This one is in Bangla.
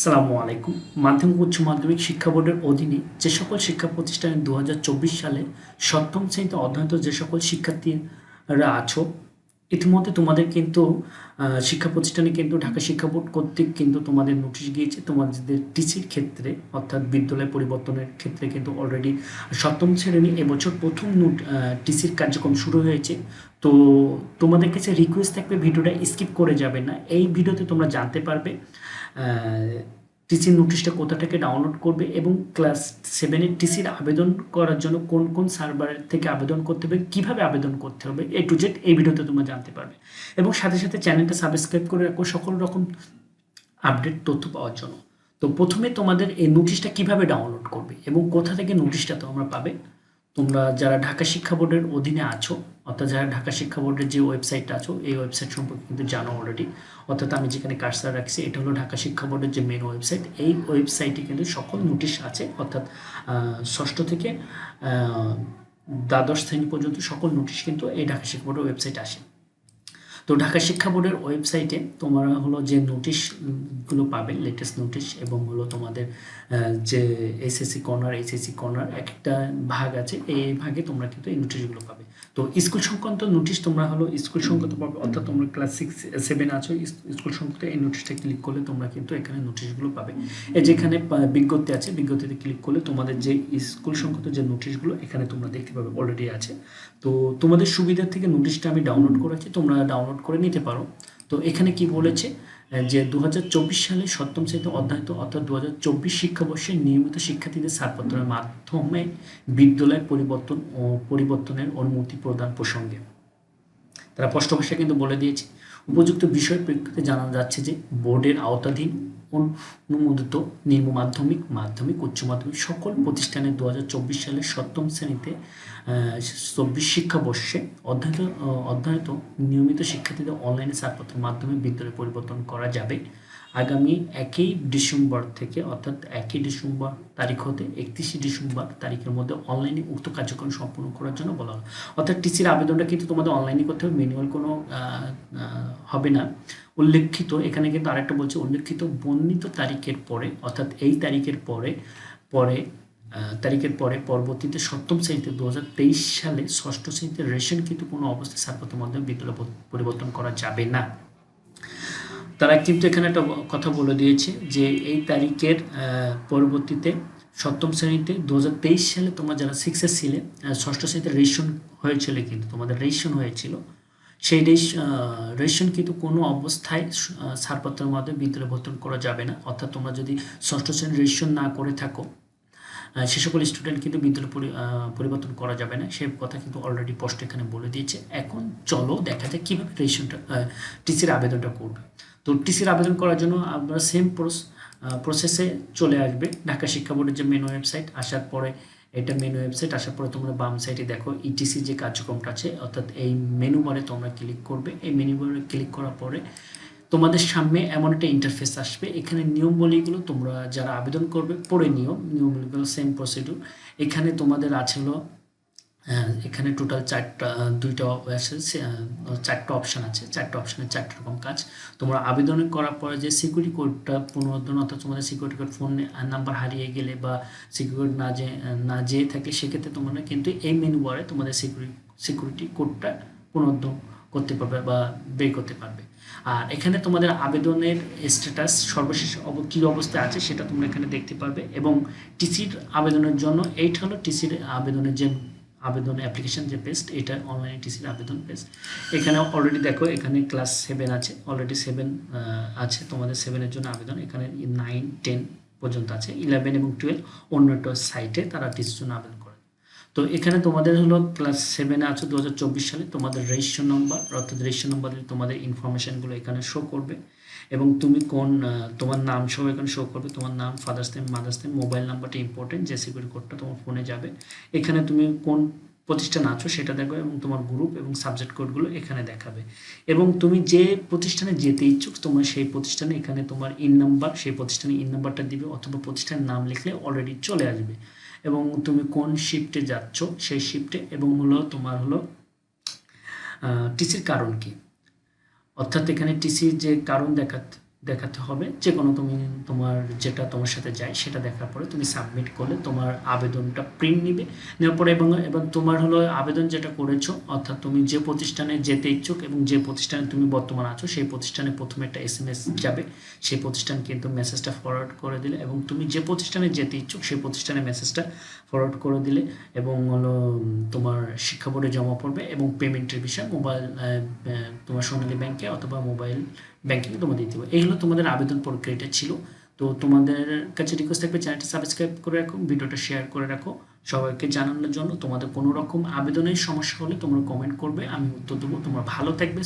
সালামু আলাইকুম। মাধ্যমিক উচ্চ মাধ্যমিক শিক্ষা বোর্ডের অধীনে যে সকল শিক্ষা প্রতিষ্ঠানে দু সালে সপ্তম শ্রেণীতে অধ্যয়নত যে সকল শিক্ষার্থীরা আছো, ইতিমধ্যে তোমাদের কিন্তু শিক্ষা প্রতিষ্ঠানে কিন্তু ঢাকা শিক্ষা বোর্ড কর্তৃক কিন্তু তোমাদের নোটিশ গিয়েছে, তোমাদের টিসির ক্ষেত্রে, অর্থাৎ বিদ্যালয় পরিবর্তনের ক্ষেত্রে কিন্তু অলরেডি সপ্তম শ্রেণি এবছর প্রথম নোট টিসির কার্যক্রম শুরু হয়েছে। তো তোমাদের কাছে রিকোয়েস্ট থাকবে, ভিডিওটা স্কিপ করে যাবে না। এই ভিডিওতে তোমরা জানতে পারবে টিসির নোটিশটা কোথা থেকে ডাউনলোড করবে এবং ক্লাস সেভেনের টিসির আবেদন করার জন্য কোন কোন সার্ভারের থেকে আবেদন করতে হবে, কীভাবে আবেদন করতে হবে এ টু জেড এই ভিডিওতে তোমরা জানতে পারবে। এবং সাথে সাথে চ্যানেলটা সাবস্ক্রাইব করে রাখো সকল রকম আপডেট তথ্য পাওয়ার জন্য। তো প্রথমে তোমাদের এই নোটিশটা কীভাবে ডাউনলোড করবে এবং কোথা থেকে নোটিশটা তোমরা পাবে? তোমরা যারা ঢাকা শিক্ষা বোর্ডের অধীনে আছো, অর্থাৎ যারা ঢাকা শিক্ষা বোর্ডের যে ওয়েবসাইটটা আছো, এই ওয়েবসাইট সম্পর্কে কিন্তু জানো অলরেডি অর্থাৎ আমি যেখানে কার্সার রাখছি, এটা হলো ঢাকা শিক্ষা বোর্ডের যে মেন ওয়েবসাইট এই ওয়েবসাইটে কিন্তু সকল নোটিশ আছে, অর্থাৎ ষষ্ঠ থেকে দ্বাদশ শ্রেণি পর্যন্ত সকল নোটিশ কিন্তু এই ঢাকা শিক্ষা বোর্ডের ওয়েবসাইটে আসে। তো ঢাকা শিক্ষা বোর্ডের ওয়েবসাইটে তোমরা হলো যে নোটিশগুলো পাবে লেটেস্ট নোটিশ এবং হলো তোমাদের যে এসএসসি কর্নার এসএসসি কর্নার একটা ভাগ আছে, এই ভাগে তোমরা কিন্তু এই নোটিশগুলো পাবে। তো স্কুল সংক্রান্ত নোটিশ তোমরা হলো, স্কুল সংক্রান্ত পাবে অর্থাৎ তোমরা ক্লাস সিক্স সেভেন আছো, স্কুল সংক্রান্ত এই নোটিশটা ক্লিক করলে তোমরা কিন্তু এখানে নোটিশগুলো পাবে। এই যেখানে বিজ্ঞপ্তি আছে, বিজ্ঞপ্তিতে ক্লিক করলে তোমাদের যে স্কুল সংক্রান্ত যে নোটিশগুলো এখানে তোমরা দেখতে পাবে অলরেডি আছে। তো তোমাদের সুবিধার থেকে নোটিশটা আমি ডাউনলোড করেছি, তোমরা ডাউনলোড করে নিতে পারো। তো এখানে কি বলেছে যে দু হাজার চব্বিশ সালে সপ্তম শ্রেণীতে অধ্যায়িত অর্থাৎ দু হাজার চব্বিশ শিক্ষাবর্ষে নিয়মিত শিক্ষার্থীদের ছাড়পত্রের মাধ্যমে বিদ্যালয় পরিবর্তন ও পরিবর্তনের অনুমতি প্রদান প্রসঙ্গে। তারা স্পষ্ট ভাষায় কিন্তু বলে দিয়েছে, উপযুক্ত বিষয় প্রেক্ষিতে জানা যাচ্ছে যে বোর্ডের আওতাধীন অনুমোদিত নিম্ন মাধ্যমিক মাধ্যমিক, উচ্চ মাধ্যমিক সকল প্রতিষ্ঠানে দু হাজার চব্বিশ সালের সপ্তম শ্রেণীতে চব্বিশ শিক্ষাবর্ষে অধ্যয়িত অধ্যয়িত নিয়মিত শিক্ষার্থীদের অনলাইনে ছাড়পত্রের মাধ্যমে বিদ্যালয় পরিবর্তন করা যাবে। আগামী একই ডিসেম্বর থেকে, অর্থাৎ একই ডিসেম্বর তারিখ হতে একত্রিশে ডিসেম্বর তারিখের মধ্যে অনলাইনে উক্ত কার্যক্রম সম্পূর্ণ করার জন্য বলা হলো অর্থাৎ টিসির আবেদনটা কিন্তু তোমাদের অনলাইনে করতে হবে ম্যানুয়াল কোনো হবে না। উল্লেখিত, এখানে কিন্তু আরেকটা বলছে, উল্লেখিত বর্ণিত তারিখের পরে, অর্থাৎ এই তারিখের পরে পরে তারিখের পরে পরবর্তীতে সপ্তম শ্রেণীতে দু হাজার তেইশ সালে ষষ্ঠ শ্রেণীতে রেশন কিন্তু কোনো অবস্থায় ছাড়পত্রের মাধ্যমে বিদ্যালয় পরিবর্তন করা যাবে না। তারা কিন্তু এখানে একটা কথা বলে দিয়েছে যে এই তারিখের পরবর্তীতে সপ্তম শ্রেণীতে দু হাজার তেইশ সালে তোমরা যারা সিক্সে ছিলে ষষ্ঠ শ্রেণীতে রেশন হয়েছিল কিন্তু, তোমাদের রেশন হয়েছিল। সেই রেশ রেশন কিন্তু কোনো অবস্থায় ছাড়পত্রের মাধ্যমে বিদ্যালয় ভর্তন করা যাবে না। অর্থাৎ তোমরা যদি ষষ্ঠ শ্রেণির রেশন না করে থাকো সে সকল স্টুডেন্ট কিন্তু বিদ্যালয় পরি- পরিবর্তন করা যাবে না। সে কথা কিন্তু অলরেডি পোস্ট এখানে বলে দিয়েছে। এখন চলো দেখা যায় কীভাবে রেশনটা টিসির আবেদনটা করবে। তো টিসির আবেদন করার জন্য আপনারা সেম প্রসেসে চলে আসবে। ঢাকা শিক্ষা বোর্ডের যে মেন ওয়েবসাইট আসার পরে এটা মেন ওয়েবসাইট আসার পরে তোমরা বাম সাইডে দেখো ইটিসি যে কার্যক্রমটা আছে, অর্থাৎ এই মেনু বারে তোমরা ক্লিক করবে। এই মেনু বারে ক্লিক করার পরে তোমাদের সামনে এমন একটা ইন্টারফেস আসবে। এখানে নিয়মবলীগুলো তোমরা যারা আবেদন করবে, পড়ে নিও। নিয়মগুলো সেম প্রসিডিউর এখানে তোমাদের আছে হলো এখানে টোটাল চারটা দুইটা আহ, চারটা অপশন আছে চারটা অপশনের চারটা রকম কাজ। তোমরা আবেদন করার পরে যে সিকিউরিটি কোডটা পুনরুদ্ধারণ অর্থাৎ তোমাদের সিকিউরিটি কোড ফোন নাম্বার হারিয়ে গেলে বা সিকিউরিটি না যে না যেয়ে থাকে সেক্ষেত্রে তোমরা কিন্তু এই মেনু বারে তোমাদের সিকিউরিটি সিকিউরিটি কোডটা পুনরুদ্ধার করতে পারবে বা বের করতে পারবে। আর এখানে তোমাদের আবেদনের স্ট্যাটাস সর্বশেষ অব- কী অবস্থায় আছে সেটা তোমরা এখানে দেখতে পারবে এবং টিসির আবেদনের জন্য এইটা হলো টিসির আবেদনের যে আবেদন অ্যাপ্লিকেশন যে পেস্ট এটা অনলাইনে টিসির আবেদন পেস্ট এখানে অলরেডি দেখো, এখানে ক্লাস সেভেন আছে। অলরেডি সেভেন আছে তোমাদের সেভেনের জন্য আবেদন। এখানে নাইন টেন পর্যন্ত আছে। ইলেভেন এবং টুয়েলভ অন্য একটা সাইটে তারা টিসির জন্য আবেদন করে। তো এখানে তোমাদের হলো ক্লাস সেভেনে আছো দু হাজার চব্বিশ সালে। তোমাদের রেজিস্ট্রেশন নম্বর অর্থাৎ রেজিস্ট্রেশন নম্বরে তোমাদের ইনফরমেশনগুলো এখানে শো করবে। এবং তুমি কোন তোমার নাম সহ এখানে শো করবে, তোমার নাম father's name mother's name mobile নাম্বারটা ইম্পর্টেন্ট যে সিকিউরিটি কোডটা তোমার ফোনে যাবে। এখানে তুমি কোন প্রতিষ্ঠান আছো সেটা দেখো এবং তোমার গ্রুপ এবং সাবজেক্ট কোডগুলো এখানে দেখাবে। এবং তুমি যে প্রতিষ্ঠানে যেতে ইচ্ছুক, তোমার সেই প্রতিষ্ঠানে এখানে তোমার ইন নাম্বার সেই প্রতিষ্ঠানে ইন নাম্বারটা দিবে অথবা প্রতিষ্ঠানের নাম লিখলে অলরেডি চলে আসবে। এবং তুমি কোন শিফটে যাচ্ছ সেই শিফটে এবং হলো তোমার হলো টিসির কারণ কি? অর্থাৎ এখানে টিসির যে কারণ দেখা দেখাতে হবে। যে কোনো তুমি তোমার যেটা তোমার সাথে যায় সেটা দেখার পরে তুমি সাবমিট করলে তোমার আবেদনটা প্রিন্ট নিবে। নেওয়ার পরে এবং এবং তোমার হলো আবেদন যেটা করেছ, অর্থাৎ তুমি যে প্রতিষ্ঠানে যেতে ইচ্ছুক এবং যে প্রতিষ্ঠানে তুমি বর্তমান আছো, সেই প্রতিষ্ঠানে প্রথমে একটা এস যাবে। সেই প্রতিষ্ঠান কিন্তু মেসেজটা ফরওয়ার্ড করে দিলে এবং তুমি যে প্রতিষ্ঠানে যেতে ইচ্ছুক, সেই প্রতিষ্ঠানে মেসেজটা ফরওয়ার্ড করে দিলে এবং হলো তোমার শিক্ষা বোর্ডে জমা পড়বে এবং পেমেন্টের বিষয়ে মোবাইল তোমার সোনালী ব্যাংকে অথবা মোবাইল ব্যাংকিং তোমাদের দিতে হবে। এই হলো তোমাদের আবেদন প্রক্রিয়াটা ছিল। তো তোমাদের কাছে রিকোয়েস্ট থাকবে, চ্যানেলটি সাবস্ক্রাইব করে রাখো, ভিডিওটা শেয়ার করে রাখো। সবাইকে জানানোর জন্য তোমাদের কোনো রকম আবেদনের সমস্যা হলে তোমরা কমেন্ট করবে, আমি উত্তর দেবো। তোমরা ভালো থাকবে